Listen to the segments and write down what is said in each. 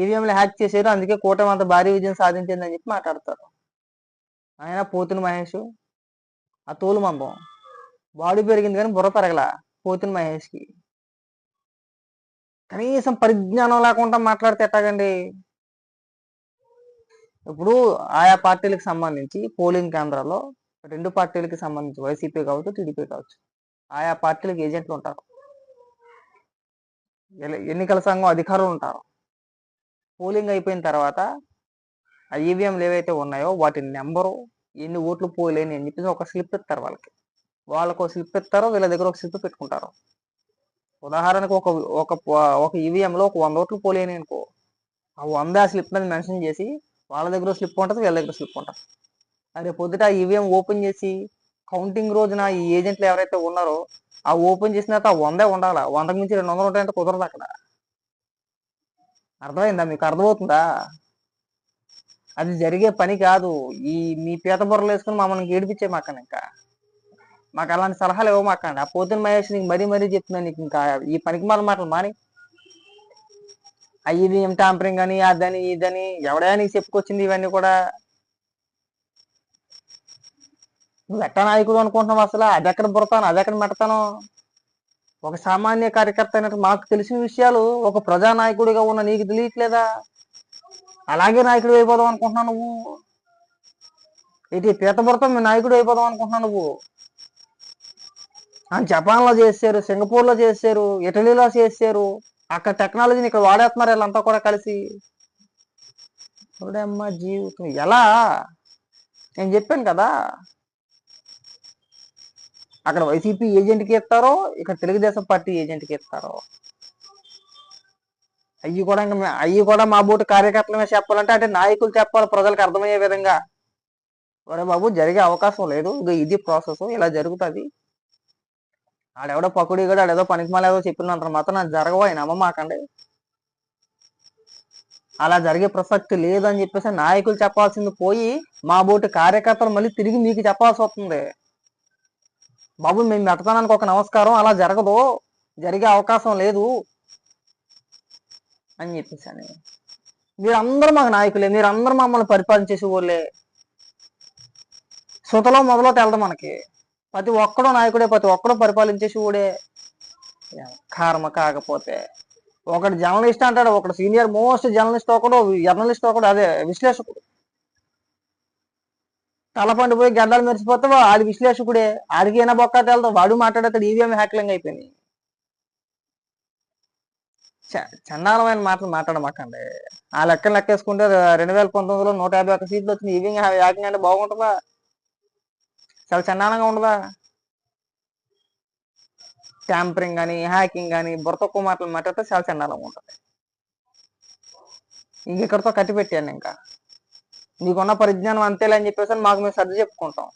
ఈవీఎంలు హ్యాక్ చేశారు. అందుకే కూటమి అంత భారీ విజయం సాధించిందని చెప్పి మాట్లాడతారు. ఆయన పోతుని మహేష్ ఆ తోలు మందం. బాడీ పెరిగింది కానీ బుర్ర పెరగల పోతుని మహేష్కి. కనీసం పరిజ్ఞానం లేకుండా మాట్లాడితే ఎట్టాగండి ఇప్పుడు ఆయా పార్టీలకు సంబంధించి పోలింగ్ కేంద్రాల్లో రెండు పార్టీలకి సంబంధించి వైసీపీ కావచ్చు టీడీపీ కావచ్చు ఆయా పార్టీలకు ఏజెంట్లు ఉంటారు. ఎన్నికల సంఘం అధికారులు ఉంటారు. పోలింగ్ అయిపోయిన తర్వాత ఆ ఈవీఎంలు ఏవైతే ఉన్నాయో వాటి నెంబరు ఎన్ని ఓట్లు పోలేని అని చెప్పేసి ఒక స్లిప్ ఇస్తారు వాళ్ళకి. వాళ్ళకు ఒక స్లిప్ ఇస్తారు వీళ్ళ దగ్గర ఒక స్లిప్ పెట్టుకుంటారు. ఉదాహరణకు ఒక ఒక ఒక ఈవీఎంలో ఒక వంద ఓట్లు పోలేని అనుకో ఆ వంద ఆ స్లిప్ మీద మెన్షన్ చేసి వాళ్ళ దగ్గర స్లిప్ ఉంటుంది వీళ్ళ దగ్గర స్లిప్ ఉంటుంది. అరే పొద్దుట ఆ ఈవీఎం ఓపెన్ చేసి కౌంటింగ్ రోజున ఈ ఏజెంట్లు ఎవరైతే ఉన్నారో ఆ ఓపెన్ చేసిన తర్వాత ఆ వందే ఉండాలా? వందకు మించి రెండు వందలు ఉంటాయంటే కుదరదు అక్కడ. అర్థమైందా? మీకు అర్థమవుతుందా? అది జరిగే పని కాదు. ఈ మీ పీత బుర్రలు వేసుకుని మమ్మల్ని ఏడిపించే మాకండి ఇంకా. మాకు అలాంటి సలహాలు ఇవ్వమాకండి ఆ పోతున్న మహేష్ నీకు మరీ మరీ చెప్తున్నాను నీకు ఇంకా ఈ పనికి మాల మాటలు మాని. ఆ ఇది ఏం టాంపరింగ్ అని అదని ఇదని ఎవడా నీకు చెప్పుకొచ్చింది ఇవన్నీ కూడా. నువ్వు ఎట్టా నాయకుడు అనుకుంటున్నావు అసలు? అది ఎక్కడ బుడతాను అది ఎక్కడ మెడతాను ఒక సామాన్య కార్యకర్త అయినట్టు మాకు తెలిసిన విషయాలు ఒక ప్రజానాయకుడిగా ఉన్న నీకు తెలియట్లేదా? అలాగే నాయకుడు అయిపోదాం అనుకుంటున్నావు నువ్వు. ఇటు పీతబురతం మీ నాయకుడు అయిపోదాం అనుకుంటున్నావు నువ్వు. ఆయన జపాన్లో చేశారు సింగపూర్లో చేశారు ఇటలీలో చేశారు అక్కడ టెక్నాలజీని ఇక్కడ వాడేస్తున్నారు వీళ్ళంతా కూడా కలిసి. చూడమ్మా జీవితం ఎలా? నేను చెప్పాను కదా. అక్కడ వైసీపీ ఏజెంట్కి ఇస్తారో ఇక్కడ తెలుగుదేశం పార్టీ ఏజెంట్కి ఇస్తారో. అయ్యి కూడా ఇంకా అవి కూడా మా బోటు కార్యకర్తలమే చెప్పాలంటే అంటే నాయకులు చెప్పాలి ప్రజలకు అర్థమయ్యే విధంగా. ఒరే బాబు జరిగే అవకాశం లేదు. ఇది ప్రాసెస్ ఇలా జరుగుతుంది. ఆడెవడో పకుడి కూడా ఆడేదో పనికి ఏదో చెప్పినంత మాత్రం నాకు జరగవు ఆయన నమ్మమాకండి అలా జరిగే ప్రసక్తి లేదని చెప్పేసి నాయకులు చెప్పాల్సింది పోయి మా బోటు కార్యకర్తలు మళ్ళీ తిరిగి మీకు చెప్పాల్సి వస్తుంది. బాబు మేము మెట్టతానికి ఒక నమస్కారం అలా జరగదు. జరిగే అవకాశం లేదు. అని చెప్పేసాను మీరందరూ మాకు నాయకులే. మీరందరూ మమ్మల్ని పరిపాలన చేసే వాళ్ళే సుతలో మొదలో తెలదు మనకి. ప్రతి ఒక్కడో నాయకుడే ప్రతి ఒక్కడో పరిపాలించేసి ఊడే కర్మ కాకపోతే. ఒకడు జర్నలిస్ట్ అంటాడు ఒకడు సీనియర్ మోస్ట్ జర్నలిస్ట్ ఒకడు జర్నలిస్ట్ ఒకడు అదే విశ్లేషకుడు. తలపండి పోయి గడ్డలు మెరిసిపోతావు? ఆడి విశ్లేషకుడే. ఆడికి ఏనా బొక్క తెలదు? వాడు మాట్లాడతాడు ఈవీఎం హ్యాక్లింగ్ అయిపోయినాయి. చ- చండాలమైన మాటలు మాట్లాడమాకండి. ఆ లెక్కలు లెక్కేసుకుంటే రెండు వేల పంతొమ్మిదిలో నూట యాభై ఒక్క సీట్లు వచ్చింది ఈవీఎం హ్యాకింగ్ అంటే బాగుంటుందా? చాలా చండాలంగా ఉండదా ట్యాంపరింగ్ కానీ హ్యాకింగ్ కానీ బుర్ర మాటలు మాట్లాడితే చాలా చండాలంగా ఉంటుంది. ఇంక ఇక్కడితో కట్టి పెట్టాను ఇంకా? నీకున్న పరిజ్ఞానం అంతేలే అని చెప్పేసి మాకు మేము సర్ది చెప్పుకుంటాం.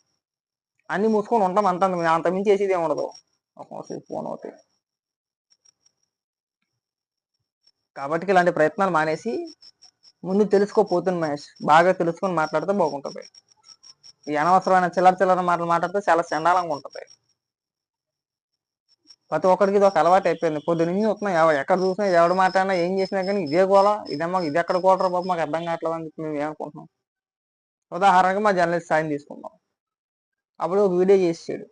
అన్ని మూసుకొని ఉంటాం అంత అంత మించి చేసేది ఏమి ఉండదు. ఒక్కోసారి ఫోన్ అవుతాయి కాబట్టి ఇలాంటి ప్రయత్నాలు మానేసి ముందు తెలుసుకోపోతుంది మహేష్. బాగా తెలుసుకొని మాట్లాడితే బాగుంటుంది. ఈ అనవసరమైన చిల్లర చిల్లర మాటలు మాట్లాడితే చాలా చండాలంగా ఉంటుంది. ప్రతి ఒక్కరికి ఇది ఒక అలవాటు అయిపోయింది. పొద్దు నుంచి వస్తున్నాం ఎవ- ఎక్కడ చూసినా ఎవడు మాట్లాడినా ఏం చేసినా కానీ ఇదే గోళ ఇదేమో ఇది ఎక్కడ గోడరా బాబు మాకు అర్థం కావట్లేదు అని చెప్పి మేము ఏమనుకుంటున్నాం? ఉదాహరణకు మా జర్నలిస్ట్ సాయం తీసుకుందాం. అప్పుడు ఒక వీడియో చేసాడు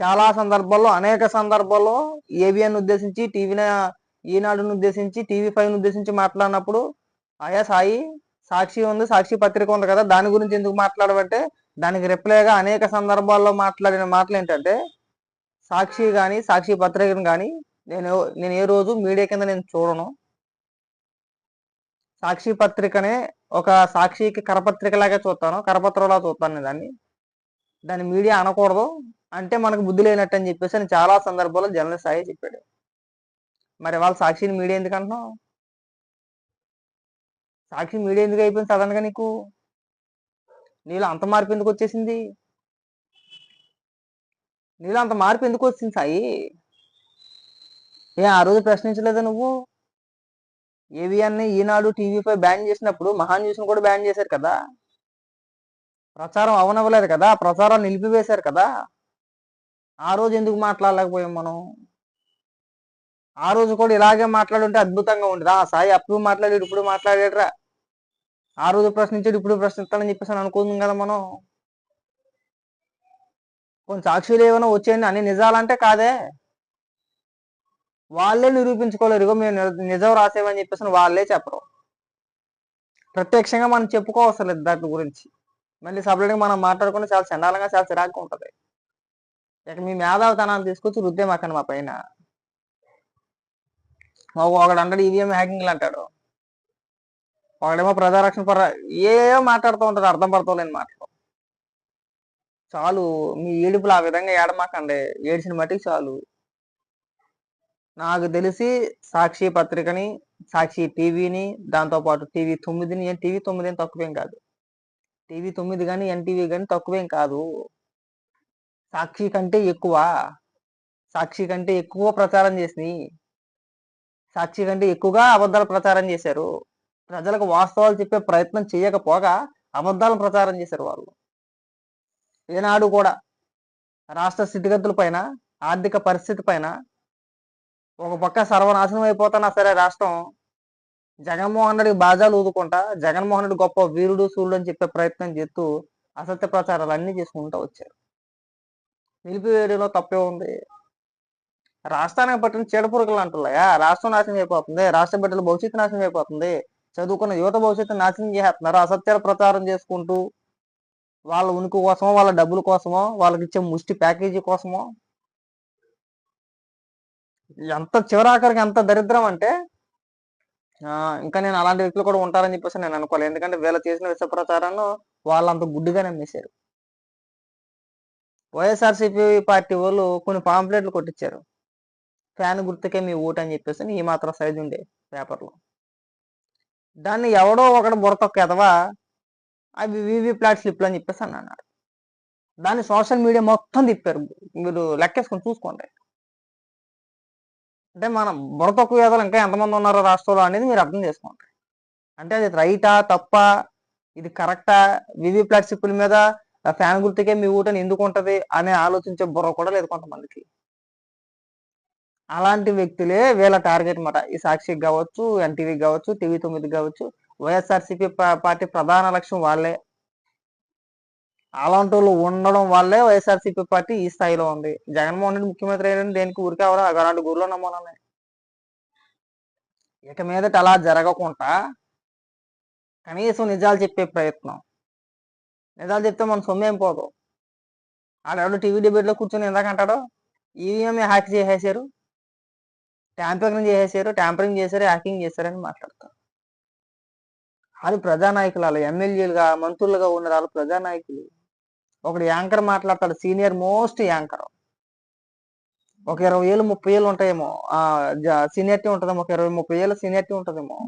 చాలా సందర్భాల్లో అనేక సందర్భాల్లో ఏబిఎన్ ఉద్దేశించి టీవీని ఈనాడును ఉద్దేశించి టీవీ ఫైవ్ను ఉద్దేశించి మాట్లాడినప్పుడు ఆయా సాయి సాక్షి ఉంది సాక్షి పత్రిక ఉంది కదా దాని గురించి ఎందుకు మాట్లాడమంటే దానికి రిప్లైగా అనేక సందర్భాల్లో మాట్లాడిన మాటలు ఏంటంటే సాక్షి కానీ సాక్షి పత్రికను కానీ నేను నేను ఏ రోజు మీడియా కింద నేను చూడను. సాక్షి పత్రికనే ఒక సాక్షికి కరపత్రిక లాగా చూస్తాను కరపత్రంలా చూస్తాను నేను దాన్ని. దాన్ని మీడియా అనకూడదు. అంటే మనకు బుద్ధి లేనట్టు అని చెప్పేసి నేను చాలా సందర్భాల్లో జర్నలిస్ట్ సాయి చెప్పాడు. మరి వాళ్ళ సాక్షిని మీడియా ఎందుకు అంటున్నావు? సాక్షి మీడియా ఎందుకు అయిపోయింది సడన్గా నీకు? నీలో అంత మార్పు ఎందుకు వచ్చేసింది? నీలో అంత మార్పు ఎందుకు వచ్చింది సాయి? ఏ ఆ రోజు ప్రశ్నించలేదా నువ్వు? ఏవిఎన్ ఈనాడు టీవీపై బ్యాన్ చేసినప్పుడు మహాన్ న్యూస్ను కూడా బ్యాన్ చేశారు కదా? ప్రచారం అవనవ్వలేదు కదా? ప్రచారం నిలిపివేశారు కదా? ఆ రోజు ఎందుకు మాట్లాడలేకపోయాం మనం? ఆ రోజు కూడా ఇలాగే మాట్లాడుంటే అద్భుతంగా ఉండదు? ఆ సాయి అప్పుడు మాట్లాడాడు ఇప్పుడు మాట్లాడాడురా. ఆ రోజు ప్రశ్నించాడు ఇప్పుడు ప్రశ్నిస్తానని చెప్పేసి అని అనుకుందాం కదా మనం? కొన్ని సాక్షులు ఏమైనా వచ్చేయండి అన్ని నిజాలంటే కాదే. వాళ్ళే నిరూపించుకోలేరు. ఇగో మేము నిజం రాసేవని చెప్పేసి వాళ్ళే చెప్పరు. ప్రత్యక్షంగా మనం చెప్పుకోవసరం లేదు దాని గురించి. మళ్ళీ సపరేట్గా మనం మాట్లాడుకుంటే చాలా చండాలంగా చాలా చిరాకు ఉంటుంది. ఇక మీ మేధావితనాన్ని తీసుకొచ్చి రుద్దే మాకండి మా పైన. ఒక- ఒకడు అంటాడు ఈవీఎం హ్యాకింగ్లు అంటాడు. ఒకడేమో ప్రజారక్షణ పర ఏమో మాట్లాడుతూ ఉంటారు అర్థం పడతలేని మాటలు. చాలు మీ ఏడుపులు ఆ విధంగా ఏడమాకండి. ఏడ్చిన మట్టికి చాలు. నాకు తెలిసి సాక్షి పత్రికని సాక్షి టీవీని దాంతోపాటు టీవీ తొమ్మిదిని టీవీ తొమ్మిది అని తక్కువేం కాదు. టీవీ తొమ్మిది కానీ ఎన్టీవీ కానీ తక్కువేం కాదు. సాక్షి కంటే ఎక్కువ సాక్షి కంటే ఎక్కువ ప్రచారం చేసినాయి. సాక్షి కంటే ఎక్కువగా అబద్ధాలు ప్రచారం చేశారు. ప్రజలకు వాస్తవాలు చెప్పే ప్రయత్నం చేయకపోగా అబద్ధాలు ప్రచారం చేశారు వాళ్ళు. ఈనాడు కూడా రాష్ట్ర స్థితిగతుల పైన ఆర్థిక పరిస్థితి పైన ఒక పక్క సర్వనాశనం అయిపోతున్నా సరే రాష్ట్రం జగన్మోహన్ రెడ్డి బాజాలు ఊదుకుంటా జగన్మోహన్ రెడ్డి గొప్ప వీరుడు సూర్యుడు అని చెప్పే ప్రయత్నం చేస్తూ అసత్య ప్రచారాలు అన్ని చేసుకుంటూ వచ్చారు. నిలిపివేయడంలో తప్పే ఉంది. రాష్ట్రానికి పట్టిన చీడపురుగులు అంటున్నాయా? రాష్ట్రం నాశనం అయిపోతుంది. రాష్ట్ర బిడ్డల భవిష్యత్తు నాశనం అయిపోతుంది. చదువుకున్న యువత భవిష్యత్తు నాశనం చేస్తున్నారు. అసత్యాల ప్రచారం చేసుకుంటూ వాళ్ళ ఉనికి కోసమో వాళ్ళ డబ్బుల కోసమో వాళ్ళకి ఇచ్చే ముష్టి ప్యాకేజీ కోసమో ఎంత చివరాఖరికి ఎంత దరిద్రం అంటే ఇంకా నేను అలాంటి వ్యక్తులు కూడా ఉంటారని చెప్పేసి నేను అనుకోలేదు. ఎందుకంటే వీళ్ళు చేసిన విష ప్రచారాన్ని వాళ్ళు అంత గుడ్డిగా నమ్మేశారు వైఎస్ఆర్సీపీ పార్టీ వాళ్ళు కొన్ని పాంప్లెట్లు కొట్టించారు. ఫ్యాన్ గుర్తుకే మీ ఓటు అని చెప్పేసి ఈ మాత్రం సైజు ఉండే పేపర్లో. దాన్ని ఎవడో ఒకడు బుర్రతొక్క ఎదవా అవి వివి ప్లాట్ స్లిప్లు అని చెప్పేసి అని అన్నారు. దాన్ని సోషల్ మీడియా మొత్తం తిప్పారు. మీరు లెక్కేసుకొని చూసుకోండి. అంటే మన బుర్ర తక్కువ వేదాలు ఇంకా ఎంతమంది ఉన్నారో రాష్ట్రంలో అనేది మీరు అర్థం చేసుకోండి. అంటే అది రైటా తప్ప? ఇది కరెక్టా? వివి ప్లాట్ మీద ఫ్యాన్ గుర్తుకే మీ ఊటని ఎందుకు ఉంటది అనే ఆలోచించే బుర్ర కూడా లేదు కొంతమందికి. అలాంటి వ్యక్తులే వీళ్ళ టార్గెట్ మాట ఈ సాక్షికి కావచ్చు ఎన్టీవీకి కావచ్చు టీవీ తొమ్మిది కావచ్చు వైఎస్ఆర్సీపీ పార్టీ ప్రధాన లక్ష్యం వాళ్ళే. అలాంటి వాళ్ళు ఉండడం వల్లే వైఎస్ఆర్సీపీ పార్టీ ఈ స్థాయిలో ఉంది. జగన్మోహన్ రెడ్డి ముఖ్యమంత్రి అయ్యారని దేనికి ఊరికే అవరా? అలాంటి గురులో నమ్మోనని ఇక మీదట అలా జరగకుండా కనీసం నిజాలు చెప్పే ప్రయత్నం. నిజాలు చెప్తే మన సొమ్మేం పోదు. ఆడెవడు టీవీ డిబేట్లో కూర్చొని ఎందుకంటాడో ఈవీఎం హ్యాక్ చేసేసారు? ట్యాంపరింగ్ చేసేసారు? ట్యాంపరింగ్ చేశారు? హ్యాకింగ్ చేశారని మాట్లాడతారు. అది ప్రజానాయకులు వాళ్ళు ఎమ్మెల్యేలుగా మంత్రులుగా ఉన్న వాళ్ళు ప్రజానాయకులు. ఒకడు యాంకర్ మాట్లాడతాడు సీనియర్ మోస్ట్ యాంకర్. ఒక ఇరవై ఏళ్ళు ముప్పై ఏళ్ళు ఉంటాయేమో. ఆ సీనియర్టీ ఉంటుందేమో ఒక ఇరవై ముప్పై ఏళ్ళ సీనియర్టీ ఉంటుందేమో.